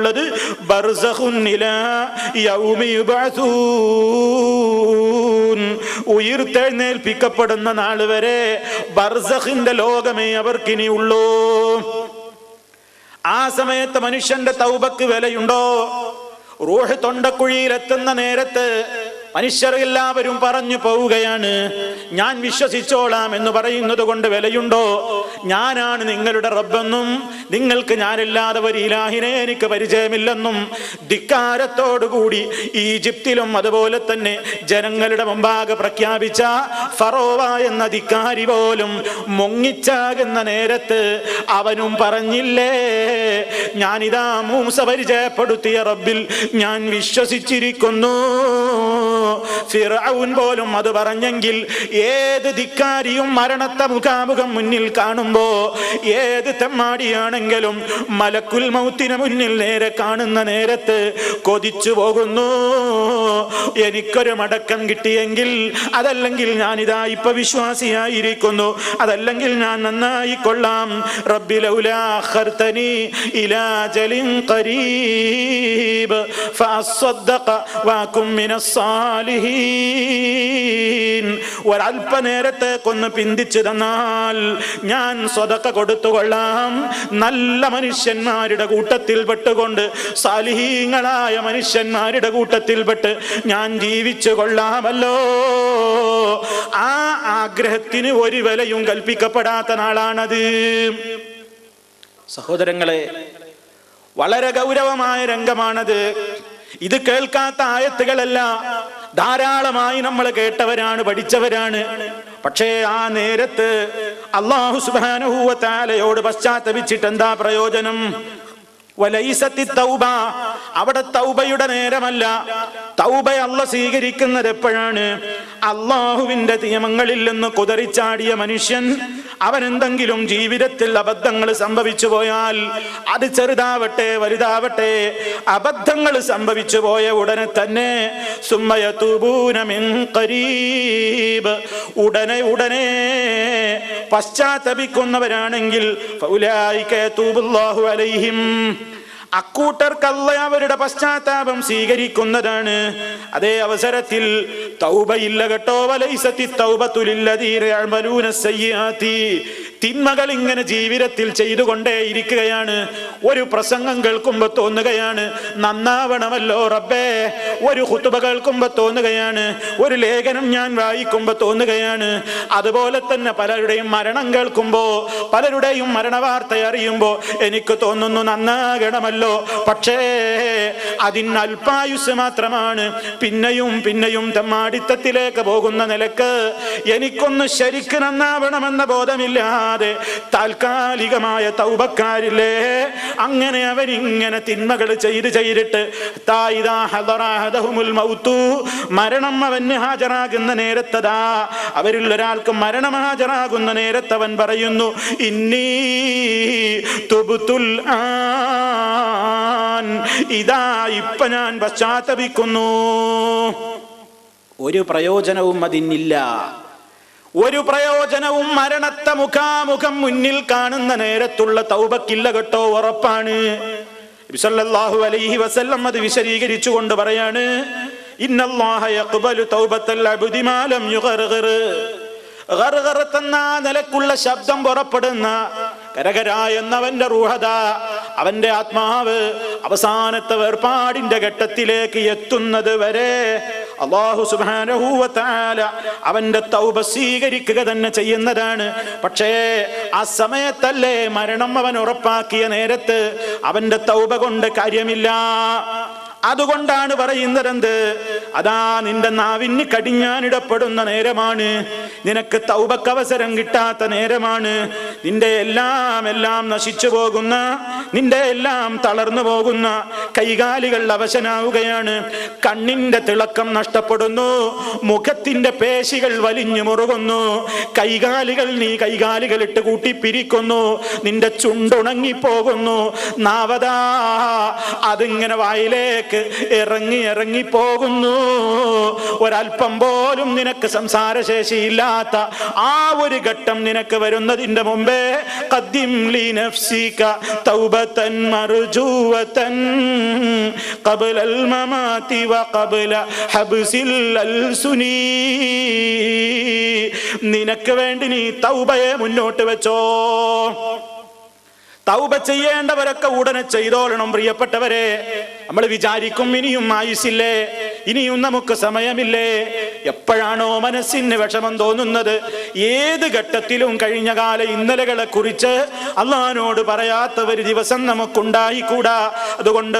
ഉള്ളത്. ഉയർത്തെഴുന്നേൽപ്പിക്കപ്പെടുന്ന നാൾ വരെ ബർസഖിന്റെ ലോകമേ അവർക്കിനി ഉള്ളൂ ആ സമയത്ത് മനുഷ്യന്റെ തൗബക്ക് വിലയുണ്ടോ? റൂഹ് തൊണ്ടക്കുഴിയിലെത്തുന്ന നേരത്ത് മനുഷ്യർ എല്ലാവരും പറഞ്ഞു പോവുകയാണ്. ഞാൻ വിശ്വസിച്ചോളാം എന്ന് പറയുന്നത് കൊണ്ട് വിലയുണ്ടോ? ഞാനാണ് നിങ്ങളുടെ റബ്ബെന്നും നിങ്ങൾക്ക് ഞാനില്ലാതെ ഒരു ഇലാഹിനെ എനിക്ക് പരിചയമില്ലെന്നും ധിക്കാരത്തോടുകൂടി ഈജിപ്തിലും അതുപോലെ തന്നെ ജനങ്ങളുടെ മുമ്പാകെ പ്രഖ്യാപിച്ച ഫറോവ എന്ന ധിക്കാരി പോലും മുങ്ങിച്ചാകുന്ന നേരത്ത് അവനും പറഞ്ഞില്ലേ ഞാനിതാ മൂസ പരിചയപ്പെടുത്തിയ റബ്ബിൽ ഞാൻ വിശ്വസിച്ചിരിക്കുന്നു. ഫിറൌൻ പോലും അത് പറഞ്ഞെങ്കിൽ ഏത് ധിക്കാരിയും മരണത്തെ മുഖാമുഖം മുന്നിൽ കാണുമ്പോ ഏത് തെമ്മാടിയാണെങ്കിലും മലക്കുൽ മൗത്തിന് മുന്നിൽ നേരെ കാണുന്ന നേരത്ത് കൊതിച്ചു പോകുന്നു. എനിക്കൊരു മടക്കം കിട്ടിയെങ്കിൽ അതല്ലെങ്കിൽ ഞാനിതാ ഇപ്പൊ വിശ്വാസിയായിരിക്കുന്നു. അതല്ലെങ്കിൽ ഞാൻ നന്നായി കൊള്ളാം. റബ്ബിലൗലാഹർത്തനി ഇലാ ജലിൻ ഖരീബ് ഫഅസ്സദ്ദഖ സാലിഹീൻ കൊന്ന് പിന്തിച്ചു തന്നാൽ ഞാൻ സ്വതക്ക കൊടുത്തുകൊള്ളാം. നല്ല മനുഷ്യന്മാരുടെ കൂട്ടത്തിൽ പെട്ടുകൊണ്ട് സാലിഹീങ്ങളായ മനുഷ്യന്മാരുടെ കൂട്ടത്തിൽ കൂട്ടത്തിൽപ്പെട്ട് ഞാൻ ജീവിച്ചു കൊള്ളാമല്ലോ. ആ ആഗ്രഹത്തിന് ഒരു വിലയും കൽപ്പിക്കപ്പെടാത്ത നാളാണത്. സഹോദരങ്ങളെ വളരെ ഗൗരവമായ രംഗമാണത്. ഇത് കേൾക്കാത്ത ആയത്തുകളല്ല. ധാരാളമായി നമ്മൾ കേട്ടവരാണ് പഠിച്ചവരാണ്. പക്ഷേ ആ നേരത്ത് അള്ളാഹു സുബാനുഹൂവത്താലയോട് പശ്ചാത്തപിച്ചിട്ട് എന്താ പ്രയോജനം? തൗബ. അവിടെ തൗബയുടെ നേരമല്ല. തൗബ അല്ല സ്വീകരിക്കുന്നത് എപ്പോഴാണ്? അള്ളാഹുവിന്റെ നിയമങ്ങളിൽ നിന്ന് കുതറിച്ചാടിയ മനുഷ്യൻ അവൻ എന്തെങ്കിലും ജീവിതത്തിൽ അബദ്ധങ്ങൾ സംഭവിച്ചു പോയാൽ അത് ചെറുതാവട്ടെ വലുതാവട്ടെ അബദ്ധങ്ങൾ സംഭവിച്ചു പോയ ഉടനെ തന്നെ ഖരീബ്. ഉടനെ ഉടനെ പശ്ചാത്തപിക്കുന്നവരാണെങ്കിൽ അലൈഹിം. അക്കൂട്ടർക്കല്ല അവരുടെ പശ്ചാത്താപം സ്വീകരിക്കുന്നതാണ്. അതേ അവസരത്തിൽ തൗബയില്ല കേട്ടോ വലൈസത്തി തൗബത്തുലില്ലതീരൂന സയ്യാത്തി തിന്മകൾ ഇങ്ങനെ ജീവിതത്തിൽ ചെയ്തുകൊണ്ടേ ഇരിക്കുകയാണ് ഒരു പ്രസംഗം കേൾക്കുമ്പോ തോന്നുകയാണ് നന്നാവണമല്ലോ റബ്ബേ. ഒരു ഹുത്തുബ കേൾക്കുമ്പോ തോന്നുകയാണ് ഒരു ലേഖനം ഞാൻ വായിക്കുമ്പോ തോന്നുകയാണ്. അതുപോലെ തന്നെ പലരുടെയും മരണം കേൾക്കുമ്പോ പലരുടെയും മരണവാർത്ത അറിയുമ്പോ എനിക്ക് തോന്നുന്നു നന്നാകണമല്ലോ. പക്ഷേ അതിന് അല്പായുസ് മാത്രമാണ്. പിന്നെയും പിന്നെയും തമ്മാടിത്തത്തിലേക്ക് പോകുന്ന നിലയ്ക്ക് എനിക്കൊന്ന് ശരിക്ക് നന്നാവണമെന്ന ബോധമില്ലാതെ താൽക്കാലികമായ തൗബക്കാരില്ലേ? അങ്ങനെ ഇങ്ങനെ തിന്മകൾ ചെയ്ത് ചെയ്തിട്ട് മരണം അവന് ഹാജരാകുന്ന നേരത്തതാ. അവരിൽ ഒരാൾക്ക് മരണം ഹാജരാകുന്ന നേരത്ത് അവൻ പറയുന്നു ഇന്നീ ഇതാ ഇപ്പൊ ഞാൻ പശ്ചാത്തപിക്കുന്നു. ഒരു പ്രയോജനവും അതിനില്ല. ഒരു പ്രയോജനവും മരണത്തെ മുഖാമുഖം മുന്നിൽ കാണുന്ന നേരത്തുള്ള തൗബക്കില്ല കേട്ടോ ഉറപ്പാണ്. സല്ലല്ലാഹു അലൈഹി വസല്ലം അത് വിശദീകരിച്ചു കൊണ്ട് പറയാണ് നിലക്കുള്ള ശബ്ദം പുറപ്പെടുന്ന കരകര എന്നവന്റെ റൂഹത അവന്റെ ആത്മാവ് അവസാനത്തെ വേർപാടിന്റെ ഘട്ടത്തിലേക്ക് എത്തുന്നത് വരെ അള്ളാഹു സുബാനഹൂവത്താല അവന്റെ തൗബ സ്വീകരിക്കുക തന്നെ ചെയ്യുന്നതാണ്. പക്ഷേ ആ സമയത്തല്ലേ മരണം അവൻ ഉറപ്പാക്കിയ നേരത്ത് അവന്റെ തൗബ കൊണ്ട് കാര്യമില്ല. അതുകൊണ്ടാണ് പറയുന്നതെന്ത്? അതാ നിന്റെ നാവിന് കടിഞ്ഞാനിടപ്പെടുന്ന നേരമാണ്. നിനക്ക് തൗബക്ക് അവസരം കിട്ടാത്ത നേരമാണ്. നിന്റെ എല്ലാം എല്ലാം നശിച്ചു പോകുന്ന നിന്റെ എല്ലാം തളർന്നു പോകുന്ന കൈകാലികൾ അവശനാവുകയാണ്. കണ്ണിന്റെ തിളക്കം നഷ്ടപ്പെടുന്നു മുഖത്തിന്റെ പേശികൾ വലിഞ്ഞു മുറുകുന്നു. കൈകാലികൾ നീ കൈകാലികൾ ഇട്ട് കൂട്ടി പിരിക്കുന്നു നിന്റെ ചുണ്ടുണങ്ങിപ്പോകുന്നു നാവതാ അതിങ്ങനെ വായിലേക്ക് ഇറങ്ങി ഇറങ്ങി പോകുന്നു. ഒരല്പം പോലും നിനക്ക് സംസാരശേഷിയില്ലാത്ത ആ ഒരു ഘട്ടം നിനക്ക് വരുന്നതിന്റെ മുമ്പേ ഖദ്ദിം ലീ നഫ്സിക തൗബതൻ മർജൂവതൻ വഖബ്ല ഹബ്സിൽ അൽസുനി നിനക്ക് വേണ്ടി നീ തൗബയെ മുന്നോട്ട് വെച്ചോ. തൗബ ചെയ്യേണ്ടവരൊക്കെ ഉടനെ ചെയ്തോളണം പ്രിയപ്പെട്ടവരെ. നമ്മൾ വിചാരിക്കും ഇനിയും ആയുസില്ലേ ഇനിയും നമുക്ക് സമയമില്ലേ? എപ്പോഴാണോ മനസ്സിന് വിഷമം തോന്നുന്നത്? ഏത് ഘട്ടത്തിലും കഴിഞ്ഞ കാല ഇന്നലകളെ കുറിച്ച് അള്ളഹാനോട് പറയാത്ത ഒരു ദിവസം നമുക്കുണ്ടായിക്കൂടാ. അതുകൊണ്ട്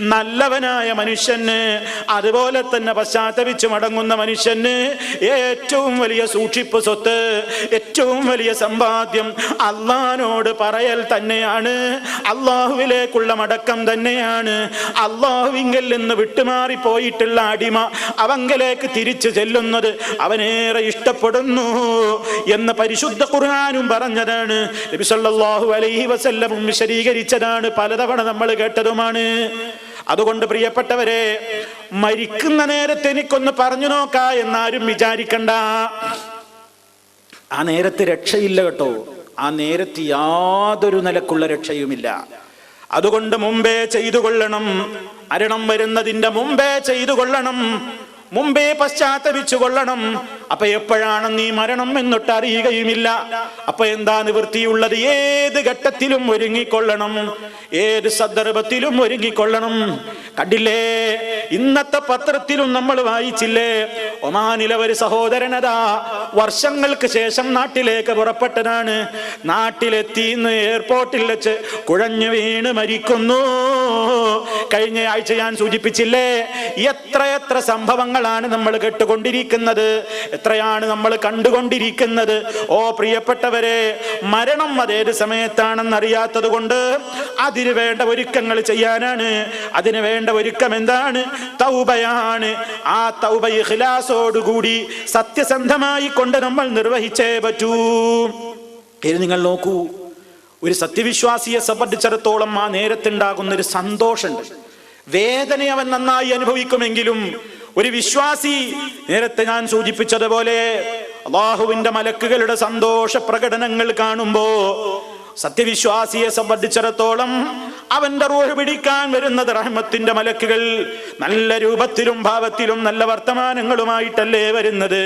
നല്ലവനായ മനുഷ്യന് അതുപോലെ തന്നെ പശ്ചാത്തപിച്ച് മടങ്ങുന്ന മനുഷ്യന് ഏറ്റവും വലിയ സൂ സൂക്ഷിപ്പ് സ്വത്ത് ഏറ്റവും വലിയ സമ്പാദ്യം അള്ളഹാനോട് പറയൽ തന്നെയാണ്. അള്ളാഹുവിലേക്കുള്ള മടക്കം തന്നെയാണ്. അള്ളാഹുവിങ്കിൽ നിന്ന് വിട്ടുമാറി പോയിട്ടുള്ള അടിമ അവങ്കലേക്ക് തിരിച്ചു ചെല്ലുന്നത് അവനേറെ ഇഷ്ടപ്പെടുന്നു എന്ന് പരിശുദ്ധ ഖുർആാനും പറഞ്ഞതാണ്. നബി സല്ലല്ലാഹു അലൈഹി വസല്ലമും വിശദീകരിച്ചതാണ്. പലതവണ നമ്മൾ കേട്ടതുമാണ്. അതുകൊണ്ട് പ്രിയപ്പെട്ടവരെ മരിക്കുന്ന നേരത്തെ എനിക്കൊന്ന് പറഞ്ഞു നോക്കാ എന്നാരും വിചാരിക്കണ്ട. ആ നേരത്ത് രക്ഷയില്ല കേട്ടോ. ആ നേരത്ത് യാതൊരു നിലക്കുള്ള രക്ഷയുമില്ല. അതുകൊണ്ട് മുമ്പേ ചെയ്തു കൊള്ളണം മരണം വരുന്നതിന്റെ മുമ്പേ ചെയ്തു കൊള്ളണം മുമ്പേ പശ്ചാത്തപിച്ചു കൊള്ളണം അപ്പൊ എപ്പോഴാണ് നീ മരണം എന്നിട്ട് അറിയുകയുമില്ല അപ്പൊ എന്താ നിവൃത്തിയുള്ളത്? ഏത് ഘട്ടത്തിലും ഒരുങ്ങിക്കൊള്ളണം. ഏത് സന്ദർഭത്തിലും ഒരുങ്ങിക്കൊള്ളണം. കണ്ടില്ലേ? ഇന്നത്തെ പത്രത്തിലും നമ്മൾ വായിച്ചില്ലേ? ഒമാനിലെ ഒരു സഹോദരനതാ വർഷങ്ങൾക്ക് ശേഷം നാട്ടിലേക്ക് പുറപ്പെട്ടതാണ്. നാട്ടിലെത്തി ഇന്ന് എയർപോർട്ടിൽ വെച്ച് കുഴഞ്ഞു വീണ് മരിക്കുന്നു. കഴിഞ്ഞ ആഴ്ച ഞാൻ സൂചിപ്പിച്ചില്ലേ? എത്ര എത്ര സംഭവങ്ങളാണ് നമ്മൾ കേട്ടുകൊണ്ടിരിക്കുന്നത്? എത്രയാണ് നമ്മൾ കണ്ടുകൊണ്ടിരിക്കുന്നത്? ഓ പ്രിയപ്പെട്ടവരെ മരണം അതേത് സമയത്താണെന്ന് അറിയാത്തത് കൊണ്ട് അതിന് വേണ്ട ഒരുക്കങ്ങൾ ചെയ്യാനാണ്. അതിന് വേണ്ട ഒരുക്കം എന്താണ്? തൗബയാണ്. ആ തൗബ ഇഖ്ലാസോടുകൂടി സത്യസന്ധമായി കൊണ്ട് നമ്മൾ നിർവഹിച്ചേ പറ്റൂ. ഇത് നിങ്ങൾ നോക്കൂ ഒരു സത്യവിശ്വാസിയെ സംബന്ധിച്ചിടത്തോളം ആ നേരത്തുണ്ടാകുന്ന ഒരു സന്തോഷമുണ്ട്. വേദന അവൻ നന്നായി അനുഭവിക്കുമെങ്കിലും ഒരു വിശ്വാസി നേരത്തെ ഞാൻ സൂചിപ്പിച്ചതുപോലെ അള്ളാഹുവിന്റെ മലക്കുകളുടെ സന്തോഷ പ്രകടനങ്ങൾ കാണുമ്പോ സത്യവിശ്വാസിയെ സംബന്ധിച്ചിടത്തോളം അവന്റെ റൂഹ് പിടിക്കാൻ വരുന്നത് റഹ്മത്തിന്റെ മലക്കുകൾ. നല്ല രൂപത്തിലും ഭാവത്തിലും നല്ല വർത്തമാനങ്ങളുമായിട്ടല്ലേ വരുന്നത്.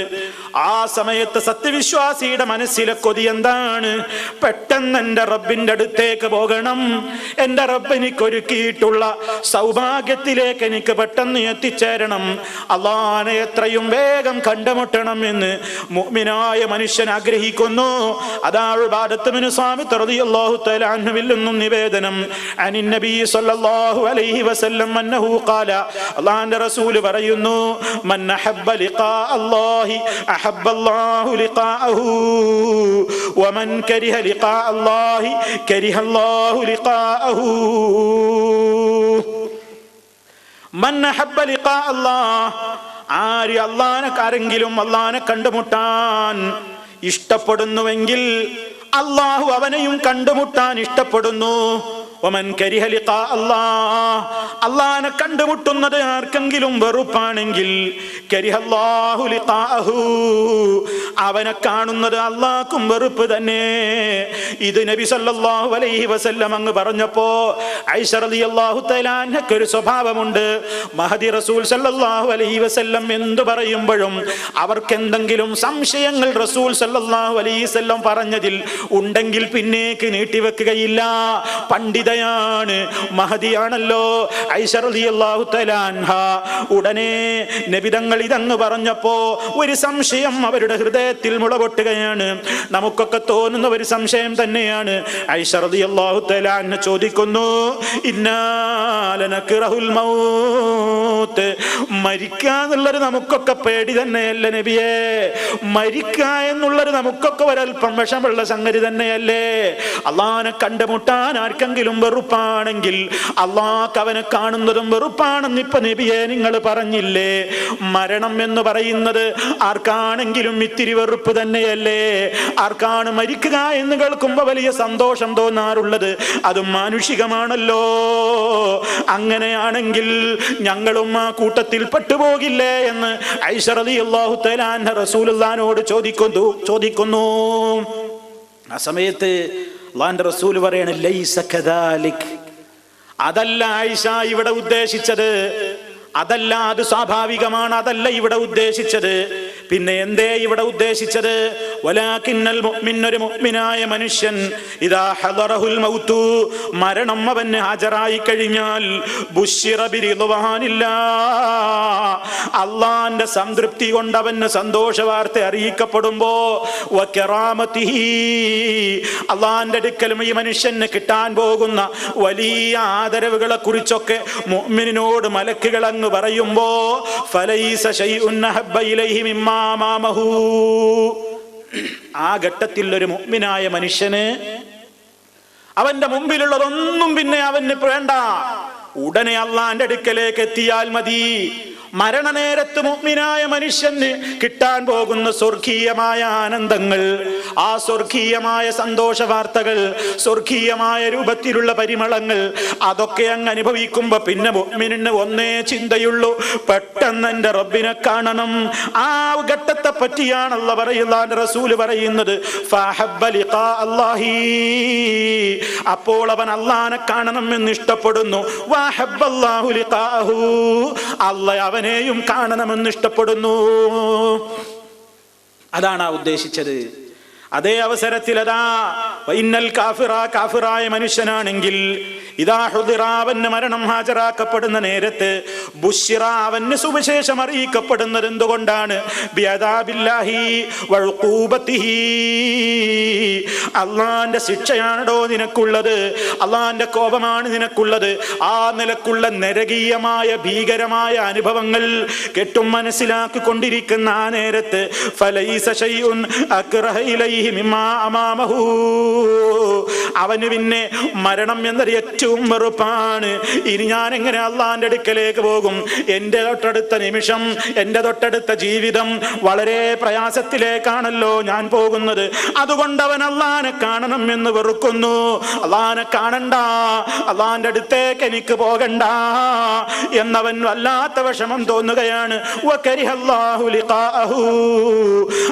ആ സമയത്ത് സത്യവിശ്വാസിയുടെ മനസ്സിലെ കൊതി എന്താണ്? പെട്ടെന്ന് എന്റെ റബ്ബിന്റെ അടുത്തേക്ക് പോകണം. എന്റെ റബ്ബ് എനിക്ക് ഒരുക്കിയിട്ടുള്ള സൗഭാഗ്യത്തിലേക്ക് എനിക്ക് പെട്ടെന്ന് എത്തിച്ചേരണം. അള്ളാനെ എത്രയും വേഗം കണ്ടുമുട്ടണം എന്ന് മുഅ്മിനായ മനുഷ്യൻ ആഗ്രഹിക്കുന്നു. അതാണ് ബാദത്തുമിന് സ്വാമി അൻഹുവിൽ നിന്നും നിവേദനം. അല്ലാഹുവിന്റെ റസൂൽ പറയുന്നു മൻ അഹബ്ബ ലിഖാ അല്ലാഹി അഹബ്ബ ലിഖാഅഹു വമൻ കരിഹ ലിഖാ അല്ലാഹി കരിഹ അല്ലാഹു ലിഖാഅഹു. മൻ അഹബ്ബ ലിഖാ അല്ലാഹ് ആര് അള്ളാനെ ആരെങ്കിലും അള്ളാനെ കണ്ടുമുട്ടാൻ ഇഷ്ടപ്പെടുന്നുവെങ്കിൽ അള്ളാഹു അവനെയും കണ്ടുമുട്ടാൻ ഇഷ്ടപ്പെടുന്നു. അള്ളാനെ കണ്ടുമുട്ടുന്നത് ആർക്കെങ്കിലും വെറുപ്പാണെങ്കിൽ അവനെ കാണുന്നത് അള്ളാഹ്ക്കും വെറുപ്പ് തന്നെ. ഇത് നബി സല്ലാഹു അലൈഹി വസല്ലം അങ്ങ് പറഞ്ഞപ്പോ ഐഷറലി അൻഹയ്ക്ക് ഒരു സ്വഭാവമുണ്ട്. മഹദി റസൂൽ സല്ലാഹു അലൈഹി വസല്ലം എന്തു പറയുമ്പോഴും അവർക്ക് എന്തെങ്കിലും സംശയങ്ങൾ റസൂൽ സല്ലാഹു അലൈഹി വസല്ലം പറഞ്ഞതിൽ ഉണ്ടെങ്കിൽ പിന്നേക്ക് നീട്ടിവെക്കുകയില്ല പണ്ഡിത വനിതയാണ് മഹതിയാണല്ലോ. ഉടനെ നബിതങ്ങൾ ഇതങ്ങ് പറഞ്ഞപ്പോ ഒരു സംശയം അവരുടെ ഹൃദയത്തിൽ മുളപൊട്ടുകയാണ് നമുക്കൊക്കെ തോന്നുന്ന ഒരു സംശയം തന്നെയാണ്. ഐഷറിയാഹു തലാൻ ചോദിക്കുന്നു ഇന്നാലനക്കിറഹുൽ മൗത്ത്. മരിക്കാന്നുള്ളൊരു നമുക്കൊക്കെ പേടി തന്നെയല്ലേ നബിയെ? മരിക്ക എന്നുള്ളൊരു നമുക്കൊക്കെ ഒരൽപ്പം വിഷമുള്ള സംഗതി തന്നെയല്ലേ? അള്ളാനെ കണ്ടുമുട്ടാൻ ആർക്കെങ്കിലും വെറുപ്പാണെങ്കിൽ അള്ളാഹ് അവനെ കാണുന്നതും വെറുപ്പാണെന്ന് ഇപ്പൊ നബിയെ നിങ്ങൾ പറഞ്ഞില്ലേ? മരണം എന്ന് പറയുന്നത് ആർക്കാണെങ്കിലും ഇത്തിരി വെറുപ്പ് തന്നെയല്ലേ? ആർക്കാണ് മരിക്കുക എന്ന് കേൾക്കുമ്പോ വലിയ സന്തോഷം തോന്നാറുള്ളത്. അതും മാനുഷികമാണല്ലോ. അങ്ങനെയാണെങ്കിൽ ഞങ്ങളും ആ കൂട്ടത്തിൽ പെട്ടുപോകില്ലേ എന്ന് ഐഷറലി അള്ളാഹു തലാൻ റസൂലുള്ളാനോട് ചോദിക്കുന്നു ചോദിക്കുന്നു. ആ സമയത്ത് അള്ളാന്റെ റസൂൽ പറയാണ് അതല്ല ആയിഷ ഇവിടെ ഉദ്ദേശിച്ചത്. അതല്ല അത് സ്വാഭാവികമാണ് അതല്ല ഇവിടെ ഉദ്ദേശിച്ചത്. പിന്നെ എന്തേ ഇവിടെ ഉദ്ദേശിച്ചത്? വലാക്കിന്നൽ ഒരു മുഅ്മിനായ മനുഷ്യൻ ഇദാ ഹദറഹുൽ മൗതു മരണം അവന് ഹാജരായി കഴിഞ്ഞാൽ ബുശ്ശിറ ബിറിദ്വാനില്ലാ അള്ളാന്റെ സംതൃപ്തി കൊണ്ട് അവന് സന്തോഷ വാർത്ത അറിയിക്കപ്പെടുമ്പോ അള്ളാന്റെ അടുക്കലും ഈ മനുഷ്യന് കിട്ടാൻ പോകുന്ന വലിയ ആദരവുകളെ കുറിച്ചൊക്കെ മുഅ്മിനിനോട് മലക്കുകൾ അങ്ങ് പറയുമ്പോ ഫലൈസ ശൈഉൻ അഹബ്ബ ഇലൈഹി മിമ്മാ ആ ഘട്ടത്തിൽ ഒരു മുഅ്മിനായ മനുഷ്യന് അവന്റെ മുമ്പിലുള്ളതൊന്നും പിന്നെ അവന് വേണ്ട. ഉടനെ അള്ളാന്റെ അടുക്കലേക്ക് എത്തിയാൽ മതി. മരണനേരത്ത് മുഗ്മിനായ മനുഷ്യന് കിട്ടാൻ പോകുന്ന സ്വർഗീയമായ ആനന്ദങ്ങൾ ആ സ്വർഗീയമായ സന്തോഷ വാർത്തകൾ സ്വർഗീയമായ രൂപത്തിലുള്ള പരിമളങ്ങൾ അതൊക്കെ അങ്ങ് അനുഭവിക്കുമ്പോ പിന്നെ മുഗ്മിനിന് ഒന്നേ ചിന്തയുള്ളൂ പെട്ടെന്ന് എന്റെ റബ്ബിനെ കാണണം ആ ഘട്ടത്തെ പറ്റിയാണല്ല പറയുന്ന റസൂൽ പറയുന്നത്. അപ്പോൾ അവൻ അള്ളാനെ കാണണം എന്ന് ഇഷ്ടപ്പെടുന്നു അവൻ. അവനെയും കാണണമെന്ന് ഇഷ്ടപ്പെടുന്നു അതാണ് ആ ഉദ്ദേശിച്ചത്. അതേ അവസരത്തിൽ അതാ വൈന്നൽ കാഫിറ കാഫിറായ മനുഷ്യനാണെങ്കിൽ ഇതാ ഹുദിറാവന് മരണം ഹാജരാക്കപ്പെടുന്ന നേരത്ത് ബുഷിറ അവന് സുവിശേഷം അറിയിക്കപ്പെടുന്നത് എന്തുകൊണ്ടാണ്? അള്ളാന്റെ ശിക്ഷയാണോ നിനക്കുള്ളത്? അള്ളാന്റെ കോപമാണ് നിനക്കുള്ളത്? ആ നിലക്കുള്ള നരകീയമായ ഭീകരമായ അനുഭവങ്ങൾ കെട്ടും മനസ്സിലാക്കിക്കൊണ്ടിരിക്കുന്ന ആ നേരത്ത് ഫലൈസ മിമ്മാ അമാമഹു അവന് പിന്നെ മരണം എന്നൊരു ഏറ്റവും വെറുപ്പാണ്. ഇനി ഞാൻ എങ്ങനെ അള്ളാന്റെ അടുക്കലേക്ക് പോകും? എന്റെ തൊട്ടടുത്ത നിമിഷം എന്റെ തൊട്ടടുത്ത ജീവിതം വളരെ പ്രയാസത്തിലേക്കാണല്ലോ ഞാൻ പോകുന്നത്. അതുകൊണ്ട് അവൻ അള്ളാനെ കാണണം എന്ന് വെറുക്കുന്നു. അള്ളാനെ കാണണ്ട. അള്ളാന്റെ അടുത്തേക്ക് എനിക്ക് പോകണ്ട എന്നവൻ വല്ലാത്ത വിഷമം തോന്നുകയാണ്.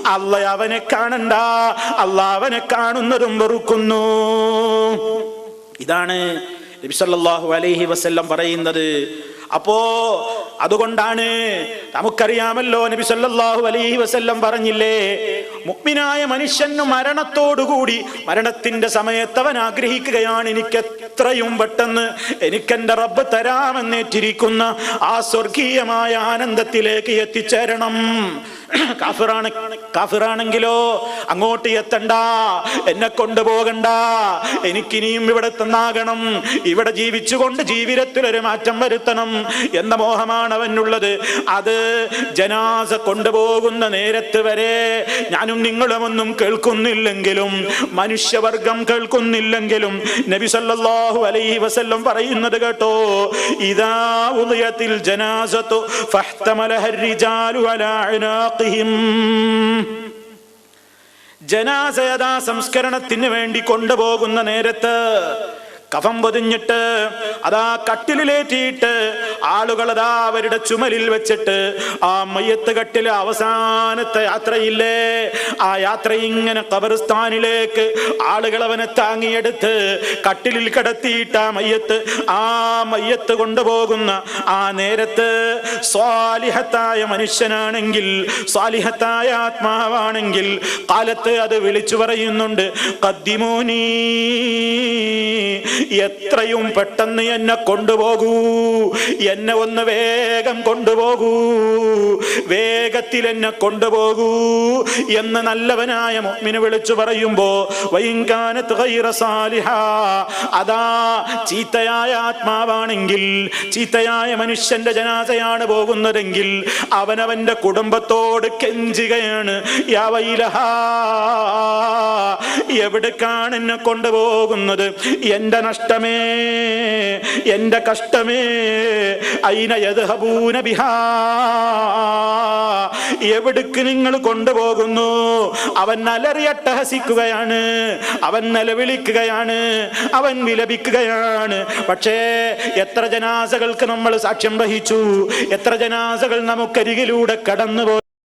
അല്ല അവനെ കാണണ്ട. അല്ല അവനെ കാണുന്നതും വെറുക്കുന്നു. ഇതാണ് നബി സല്ലല്ലാഹു അലൈഹി വസല്ലം പറയുന്നത്. അപ്പോ അതുകൊണ്ടാണ് നമുക്കറിയാമല്ലോ നബി സല്ലല്ലാഹു അലൈഹി വസല്ലം പറഞ്ഞില്ലേ മുഗ്മിനായ മനുഷ്യന് മരണത്തോടുകൂടി മരണത്തിന്റെ സമയത്ത് അവൻ ആഗ്രഹിക്കുകയാണ് എനിക്ക് എത്രയും പെട്ടെന്ന് എനിക്കെന്റെ റബ്ബ് തരാമെന്നേറ്റിരിക്കുന്ന ആ സ്വർഗീയമായ ആനന്ദത്തിലേക്ക് എത്തിച്ചേരണം. കാഫിറാണ് കാഫിറാണെങ്കിലോ അങ്ങോട്ട് എത്തണ്ട എന്നെ കൊണ്ടുപോകണ്ട എനിക്കിനിയും ഇവിടെ തന്നാകണം ഇവിടെ ജീവിച്ചുകൊണ്ട് ജീവിതത്തിൽ ഒരു മാറ്റം വരുത്തണം എന്ന മോഹമാണ് ബോധമാണ് അവനുള്ളത് അത് ജനാസ കൊണ്ടുപോകുന്ന നേരത്ത് വരെ ഞാനും നിങ്ങളുമൊന്നും കേൾക്കുന്നില്ലെങ്കിലും മനുഷ്യവർഗം കേൾക്കുന്നില്ലെങ്കിലും നബി സല്ലല്ലാഹു അലൈഹി വസല്ലം പറയുന്നത് കേട്ടോ ഇദാ ഉദയത്തിൽ ജനാസത്തു ജനാസയതാ സംസ്കരണത്തിന് വേണ്ടി കൊണ്ടുപോകുന്ന നേരത്ത് കഫം പൊതിഞ്ഞിട്ട് അതാ കട്ടിലേറ്റിയിട്ട് ആളുകൾ അതാ അവരുടെ ചുമലിൽ വെച്ചിട്ട് ആ മയ്യത്ത് കട്ടിലെ അവസാനത്തെ യാത്രയില്ലേ? ആ യാത്ര ഇങ്ങനെ കബറിസ്ഥാനിലേക്ക് ആളുകൾ അവനെ താങ്ങിയെടുത്ത് കട്ടിലിൽ കിടത്തിയിട്ട് ആ മയ്യത്ത് ആ മയ്യത്ത് കൊണ്ടുപോകുന്ന ആ നേരത്ത് സ്വാലിഹത്തായ മനുഷ്യനാണെങ്കിൽ സ്വാലിഹത്തായ ആത്മാവാണെങ്കിൽ കാലത്ത് അത് വിളിച്ചു പറയുന്നുണ്ട് കദ്ദിമോനീ എത്രയും പെട്ടെന്ന് എന്നെ കൊണ്ടുപോകൂ. എന്നെ ഒന്ന് വേഗം കൊണ്ടുപോകൂ. വേഗത്തിൽ എന്നെ കൊണ്ടുപോകൂ എന്ന് നല്ലവനായ മുഅ്മിന് വിളിച്ചു പറയുമ്പോ സാലിഹ. അതാ ചീത്തയായ ആത്മാവാണെങ്കിൽ ചീത്തയായ മനുഷ്യന്റെ ജനാസയാണ് പോകുന്നതെങ്കിൽ അവനവന്റെ കുടുംബത്തോട് കെഞ്ചുകയാണ് യാ വൈലഹാ എവിടേക്കാണ് എന്നെ കൊണ്ടുപോകുന്നത്? എന്റെ നഷ്ടമേ എന്റെ കഷ്ടമേ അയിന ബിഹാ. എവിടേക്ക് നിങ്ങൾ കൊണ്ടുപോകുന്നു? അവൻ അലറിയട്ടഹസിക്കുകയാണ് അവൻ നിലവിളിക്കുകയാണ് അവൻ വിലപിക്കുകയാണ്. പക്ഷേ എത്ര ജനാസകൾക്ക് നമ്മൾ സാക്ഷ്യം വഹിച്ചു? എത്ര ജനാസകൾ നമുക്കരികിലൂടെ കടന്നുപോയി